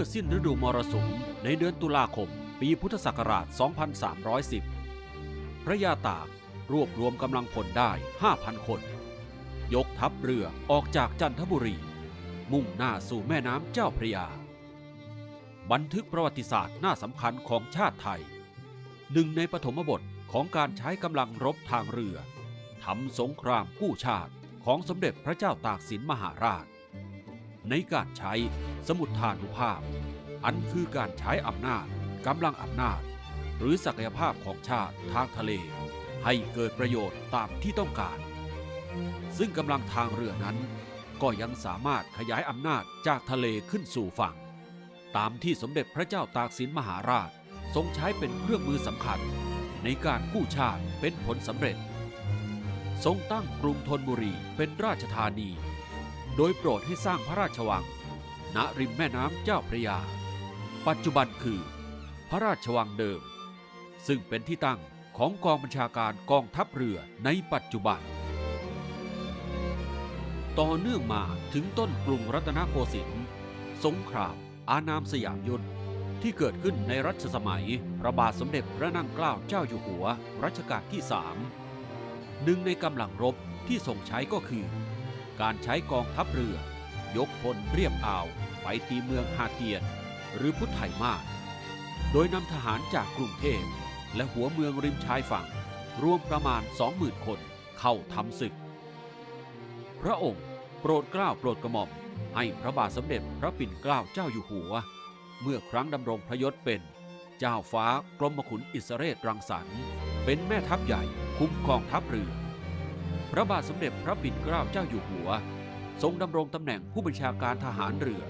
มื่อสิ้นฤดูมรสุมในเดือนตุลาคม ปีพุทธศักราช 2310 พระยาตากรวบรวมกำลังพลได้ 5,000 คน ยกทัพเรือออกจากจันทบุรี มุ่งหน้าสู่แม่น้ำเจ้าพระยา บันทึกประวัติศาสตร์หน้าสำคัญของชาติไทย หนึ่งในปฐมบทของการใช้กำลังรบทางเรือทำสงครามกู้ชาติของสมเด็จพระเจ้าตากสินมหาราช ในการใช้สมุทฐานุภาพ อันคือการใช้อำนาจกำลังอำนาจ หรือศักยภาพของชาติทางทะเล ให้เกิดประโยชน์ตามที่ต้องการ ซึ่งกำลังทางเรือนั้น ก็ยังสามารถขยายอำนาจจากทะเลขึ้นสู่ฝั่ง ตามที่สมเด็จพระเจ้าตากสินมหาราช ทรงใช้เป็นเครื่องมือสำคัญ ในการกู้ชาติเป็นผลสำเร็จ ทรงตั้งกรุงธนบุรีเป็นราชธานี โดยโปรดให้สร้างพระราชวัง ณริมแม่น้ำเจ้าพระยา ปัจจุบันคือ พระราชวังเดิม ซึ่งเป็นที่ตั้งของกองบัญชาการกองทัพเรือในปัจจุบัน ต่อเนื่องมาถึงต้นกรุงรัตนโกสินทร์สงครามอานามสยามยุทธที่เกิดขึ้นในรัชสมัยพระบาทสมเด็จพระนั่งเกล้าเจ้าอยู่หัวรัชกาลที่สามหนึ่งในกำลังรบที่ทรงใช้ก็คือ การใช้กองทัพเรือ ยกพลเรียบอ่าว ไปตีเมืองฮาเตียน หรือพุทธไทยมาศโดยนำทหารจากกรุงเทพ และหัวเมืองริมชายฝั่ง รวมประมาณ 20,000 คนเข้าทำศึก พระองค์โปรดเกล้าโปรดกระหม่อมให้พระบาทสมเด็จพระปิ่นเกล้าเจ้าอยู่หัว เมื่อครั้งดำรงพระยศเป็น เจ้าฟ้ากรมขุนอิสเรศรังสรรค์ เป็นแม่ทัพใหญ่คุ้มกองทัพเรือ พระบาทสมเด็จพระปิ่นเกล้าเจ้าอยู่หัว ทรงดำรงตำแหน่งผู้บัญชาการทหารเรือ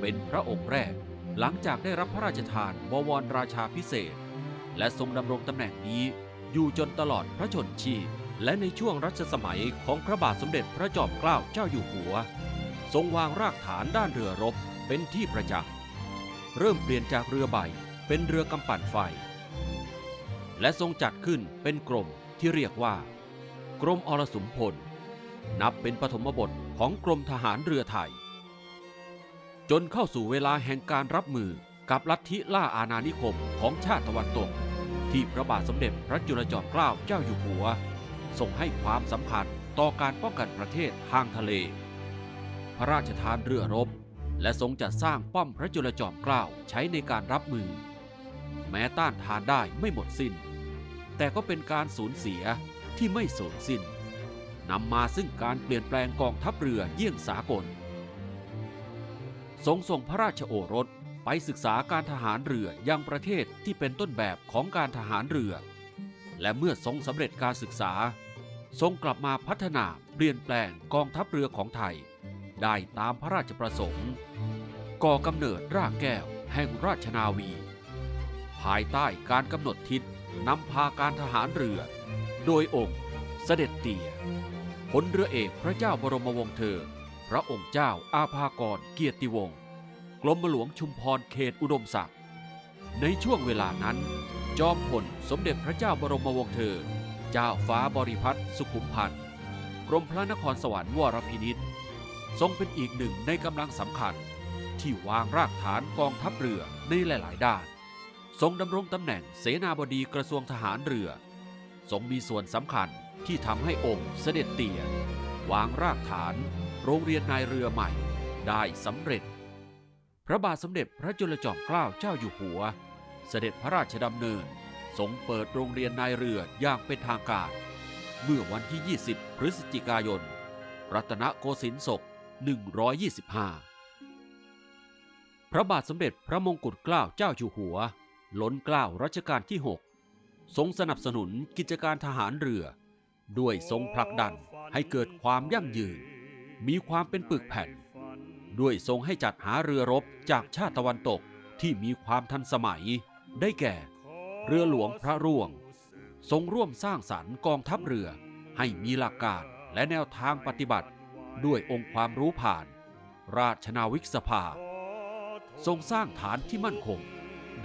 เป็นพระองค์แรก หลังจากได้รับพระราชทานบวรราชาพิเศษ และทรงดำรงตำแหน่งนี้อยู่จนตลอดพระชนชีพและในช่วงรัชสมัยของพระบาทสมเด็จพระจอมเกล้าเจ้าอยู่หัว ทรงวางรากฐานด้านเรือรบเป็นที่ประจักษ์เริ่มเปลี่ยนจากเรือใบเป็นเรือกำปั่นไฟ และทรงจัดขึ้นเป็นกรมที่เรียกว่า กรมอรสุมพล นับเป็นปฐมบทของกรมทหารเรือไทย จนเข้าสู่เวลาแห่งการรับมือกับลัทธิล่าอาณานิคมของชาติตะวันตก ที่พระบาทสมเด็จพระจุลจอมเกล้าเจ้าอยู่หัวทรงให้ความสำคัญต่อการป้องกันประเทศทางทะเล พระราชทานเรือรบ และทรงจัดสร้างป้อมพระจุลจอมเกล้าใช้ในการรับมือ แม้ต้านทานได้ไม่หมดสิน้น แต่ก็เป็นการสูญเสีย ที่ไม่สูญสิ้นนำมาซึ่งการเปลี่ยนแปลงกองทัพเรือเยี่ยงสากล ทรงส่งพระราชโอรสไปศึกษาการทหารเรือยังประเทศที่เป็นต้นแบบของการทหารเรือ และเมื่อทรงสำเร็จการศึกษา ทรงกลับมาพัฒนาเปลี่ยนแปลงกองทัพเรือของไทย ได้ตามพระราชประสงค์ก่อกำเนิดรากแก้วแห่งราชนาวี ภายใต้การกำหนดทิศนำพาการทหารเรือ โดยองค์เสด็จเตี่ยพลเรือเอกพระเจ้าบรมวงศ์เธอ พระองค์เจ้าอาภากรเกียรติวงศ์กรมหลวงชุมพรเขตอุดมศักดิ์ในช่วงเวลานั้น จอมพลสมเด็จพระเจ้าบรมวงศ์เธอ เจ้าฟ้าบริพัตรสุขุมพันธ์กรมพระนครสวรรค์วรพินิษทรงเป็นอีกหนึ่งในกำลังสำคัญ ที่วางรากฐานกองทัพเรือในหลาย ๆ ด้าน ทรงดำรงตำแหน่งเสนาบดีกระทรวงทหารเรือ ทรงมีส่วนสำคัญที่ทำให้องค์เสด็จเตี่ยวางรากฐานโรงเรียนนายเรือใหม่ได้สำเร็จ พระบาทสมเด็จพระจุลจอมเกล้าเจ้าอยู่หัว เสด็จพระราชดำเนินทรงเปิดโรงเรียนนายเรืออย่างเป็นทางการ เมื่อวันที่ 20 พฤศจิกายน รัตนโกสินทร์ศก 125 พระบาทสมเด็จพระมงกุฎเกล้าเจ้าอยู่หัว ล้นเกล้ารัชกาลที่ 6 ทรงสนับสนุนกิจการทหารเรือ ด้วยทรงผลักดันให้เกิดความยั่งยืน มีความเป็นปึกแผ่น ด้วยทรงให้จัดหาเรือรบจากชาติตะวันตกที่มีความทันสมัย ได้แก่ เรือหลวงพระร่วง ทรงร่วมสร้างสรรค์กองทัพเรือให้มีหลักการและแนวทางปฏิบัติ ด้วยองค์ความรู้ผ่าน ราชนาวิกสภา ทรงสร้างฐานที่มั่นคง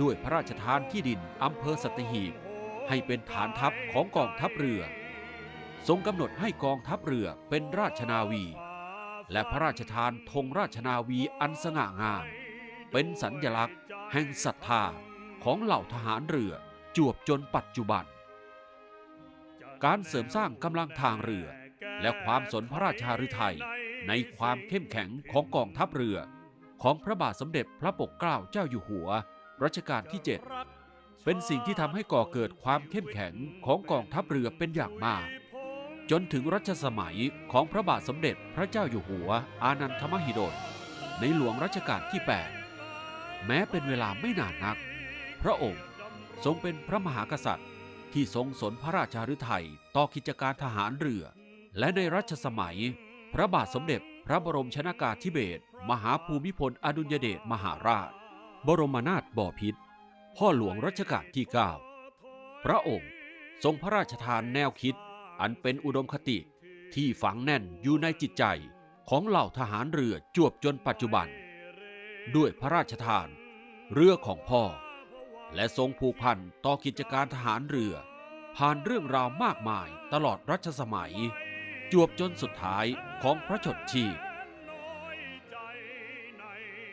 ด้วยพระราชทานที่ดินอำเภอสัตหีบ ให้เป็นฐานทัพของกองทัพเรือ ทรงกำหนดให้กองทัพเรือเป็นราชนาวี และพระราชทานธงราชนาวีอันสง่างามเป็นสัญญลักษณ์ แห่งศรัทธาของเหล่าทหารเรือจวบจนปัจจุบัน การเสริมสร้างกำลังทางเรือ และความสนพระราชาฤทัยในความเข้มแข็งของกองทัพเรือ ของพระบาทสมเด็จพระปกเกล้าเจ้าอยู่หัว รัชกาลที่ 7 เป็นสิ่งที่ทำให้ก่อเกิดความเข้มแข็งของกองทัพเรือเป็นอย่างมาก จนถึงรัชสมัยของพระบาทสมเด็จพระเจ้าอยู่หัว อานันทมหิดลในหลวงรัชกาลที่ 8 แม้เป็นเวลาไม่นานนัก พระองค์ทรงเป็นพระมหากษัตริย์ ที่ทรงสนพระราชาฤทัยต่อกิจการทหารเรือ และในรัชสมัย พระบาทสมเด็จพระบรมชนากาธิเบศรมหาภูมิพลอดุลยเดชมหาราช บรมนาถบพิตร พ่อหลวงรัชกาลที่ 9 พระองค์ทรงพระราชทานแนวคิดอันเป็นอุดมคติที่ฝังแน่นอยู่ในจิตใจของเหล่าทหารเรือจวบจนปัจจุบัน ด้วยพระราชทาน เรือของพ่อ และทรงผูกพันต่อกิจการทหารเรือ ผ่านเรื่องราวมากมายตลอดรัชสมัย จวบจนสุดท้ายของพระชนชีพ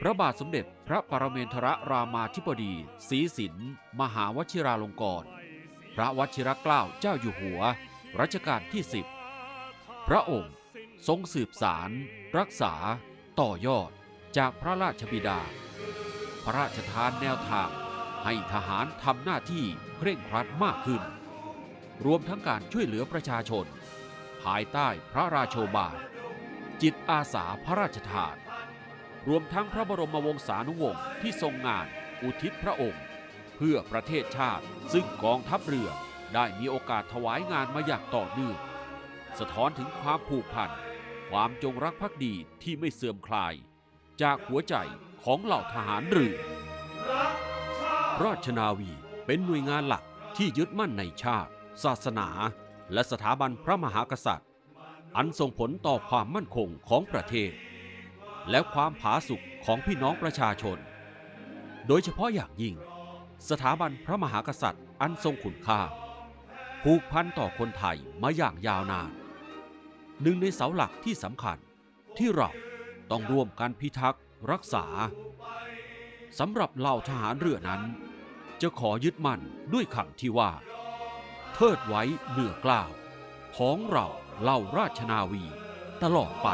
พระบาทสมเด็จพระปรเมนทรรามาธิบดีศรีสินมหาวชิราลงกรณ์พระวชิรเกล้าเจ้าอยู่หัว รัชกาลที่สิบพระองค์ทรงสืบสาร รักษา ต่อยอด จากพระราชบิดา พระราชทานแนวทาง ให้ทหารทำหน้าที่เคร่งครัดมากขึ้น รวมทั้งการช่วยเหลือประชาชน ภายใต้พระราโชบายจิตอาสาพระราชทาน รวมทั้งพระบรมวงศานุวงศ์ที่ทรงงาน อุทิศพระองค์ เพื่อประเทศชาติซึ่งกองทัพเรือได้มีโอกาสถวายงานมาอย่างต่อเนื่องสะท้อนถึงความผูกพัน ความจงรักภักดีที่ไม่เสื่อมคลาย จากหัวใจของเหล่าทหารเรือราชนาวีเป็นหน่วยงานหลักที่ยึดมั่นในชาติ ศาสนา และสถาบันพระมหากษัตริย์ อันส่งผลต่อความมั่นคงของประเทศ และความผาสุกของพี่น้องประชาชน โดยเฉพาะอย่างยิ่ง สถาบันพระมหากษัตริย์อันทรงคุณค่า ผูกพันต่อคนไทยมาอย่างยาวนาน หนึ่งในเสาหลักที่สำคัญที่เราต้องร่วมกันพิทักษ์รักษาสำหรับเหล่าทหารเรือนั้น จะขอยึดมั่นด้วยคำที่ว่า เทิดไว้เหนือกล้าว ของเราเหล่าราชนาวี ตลอดไป